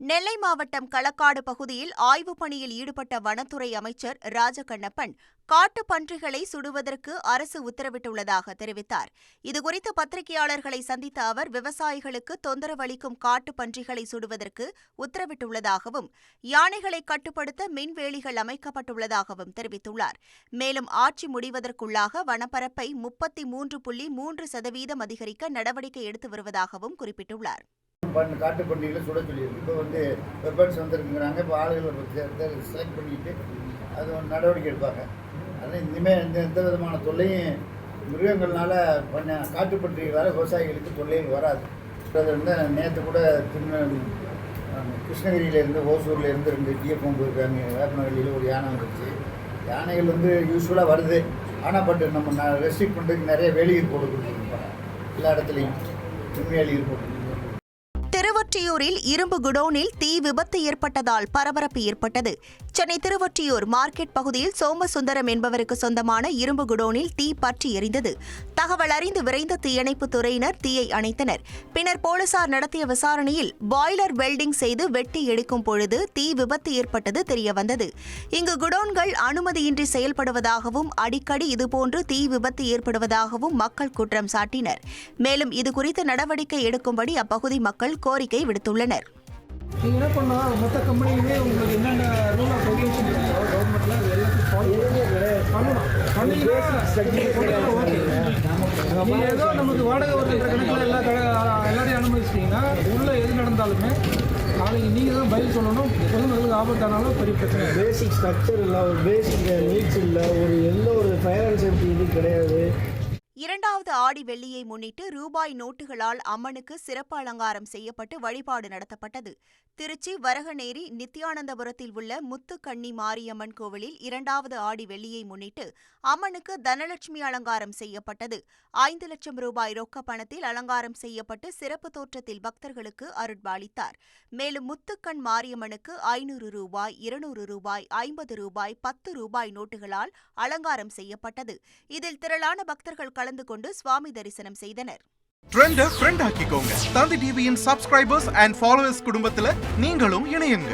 நெல்லை மாவட்டம் களக்காடு பகுதியில் ஆய்வுப் பணியில் ஈடுபட்ட வனத்துறை அமைச்சர் ராஜகண்ணப்பன் காட்டுப் பன்றிகளை சுடுவதற்கு அரசு உத்தரவிட்டுள்ளதாக தெரிவித்தார். இதுகுறித்து பத்திரிகையாளர்களை சந்தித்த அவர் விவசாயிகளுக்கு தொந்தரவளிக்கும் காட்டுப் பன்றிகளை சுடுவதற்கு உத்தரவிட்டுள்ளதாகவும் யானைகளை கட்டுப்படுத்த மின்வேலிகள் அமைக்கப்பட்டுள்ளதாகவும் தெரிவித்துள்ளார். மேலும் ஆட்சி முடிவதற்குள்ளாக வனப்பரப்பை முப்பத்தி மூன்று புள்ளி மூன்று சதவீதம் அதிகரிக்க நடவடிக்கை எடுத்து வருவதாகவும் குறிப்பிட்டுள்ளார். காட்டு பண்டிகையில் சுட சொல்லியிருக்கு. இப்போ வந்து வெப்பன்ஸ் வந்துருக்குங்கிறாங்க. இப்போ ஆளுகளை செலக்ட் பண்ணிட்டு அது ஒரு நடவடிக்கை எடுப்பாங்க. அதனால் இனிமேல் எந்த எந்த விதமான தொல்லையும் மிருகங்கள்னால பண்ண காட்டு பண்டிகைகளால் விவசாயிகளுக்கு தொல்லைகள் வராது. அது வந்து நேற்று கூட திருநெ கிருஷ்ணகிரியிலேருந்து ஓசூர்லேருந்து ரெண்டு டிஎஃப்எம் போயிருக்காங்க. வேப்பனவெளியில் ஒரு யானை வந்துருச்சு. யானைகள் வந்து யூஸ்ஃபுல்லாக வருது. ஆனால் பட் நம்ம ரெஸ்ட்ரிக்ட் பண்ணுறதுக்கு நிறைய வேலியர் போட்டு கொடுத்துருப்பாங்க எல்லா இடத்துலையும். மின்வேலியர் போட்டு திருவொற்றியூரில் இரும்பு குடோனில் தீ விபத்து ஏற்பட்டதால் பரபரப்பு ஏற்பட்டது. சென்னை திருவொற்றியூர் மார்க்கெட் பகுதியில் சோமசுந்தரம் என்பவருக்கு சொந்தமான இரும்பு குடோனில் தீ பற்றி எரிந்தது. தகவல் அறிந்து விரைந்த தீயணைப்புத் துறையினர் தீயை அணைத்தனர். பின்னர் போலீசார் நடத்திய விசாரணையில் பாய்லர் வெல்டிங் செய்து வெட்டி எடுக்கும் பொழுது தீ விபத்து ஏற்பட்டது தெரியவந்தது. இங்கு குடோன்கள் அனுமதியின்றி செயல்படுவதாகவும் அடிக்கடி இதுபோன்று தீ விபத்து ஏற்படுவதாகவும் மக்கள் குற்றம் சாட்டினர். மேலும் இதுகுறித்து நடவடிக்கை எடுக்கும்படி அப்பகுதி மக்கள் கோரிக்கை விடுத்துள்ளனர். நீங்கள் என்ன பண்ணலாம் மற்ற கம்பெனியுமே உங்களுக்கு என்னென்ன ரூல் ஆஃப் ரெகுலேஷன் இருக்கோ கவர்மெண்ட்டில் அது எல்லாத்தையும் ஃபாலோ பண்ணணும் பண்ணீங்கன்னா ஓகே நீங்கள் ஏதோ நமக்கு வாடகை வருகின்ற கணக்கில் எல்லா கடை எல்லாரையும் அனுமதிச்சிட்டிங்கன்னா உள்ளே எது நடந்தாலுமே நாளைக்கு நீங்கள் தான் பதில் சொல்லணும். பொதுமக்களுக்கு ஆபத்தானாலும் பெரிய பிரச்சனை. பேசிக் ஸ்ட்ரக்சர் இல்லை ஒரு பேசிக் நீட்ஸ் இல்லை ஒரு எந்த ஒரு ஃபயர் அண்ட் சேஃப்டி இது கிடையாது. இரண்டாவது ஆடி வெள்ளியை முன்னிட்டு ரூபாய் நோட்டுகளால் அம்மனுக்கு சிறப்பு அலங்காரம் செய்யப்பட்டு வழிபாடு நடத்தப்பட்டது. திருச்சி வரகநேரி நித்யானந்தபுரத்தில் உள்ள முத்துக்கண்ணி மாரியம்மன் கோவிலில் இரண்டாவது ஆடி வெள்ளியை முன்னிட்டு அம்மனுக்கு தனலட்சுமி அலங்காரம் செய்யப்பட்டது. ஐந்து லட்சம் ரூபாய் ரொக்க பணத்தில் அலங்காரம் செய்யப்பட்டு சிறப்பு தோற்றத்தில் பக்தர்களுக்கு அருட்பாளித்தார் மேலும் முத்துக்கண் மாரியம்மனுக்கு ஐநூறு ரூபாய் இருநூறு ரூபாய் ஐம்பது ரூபாய் பத்து ரூபாய் நோட்டுகளால் அலங்காரம் செய்யப்பட்டது. இதில் திரளான பக்தர்கள் கலந்து கொண்டு சுவாமி தரிசனம் செய்தனர். ட்ரெண்ட ஃப்ரெண்ட் ஆக்கிக்கோங்க. தந்தி டிவியின் சப்ஸ்கிரைபர்ஸ் அண்ட் ஃபாலோவர்ஸ் குடும்பத்துல நீங்களும் இணையுங்க.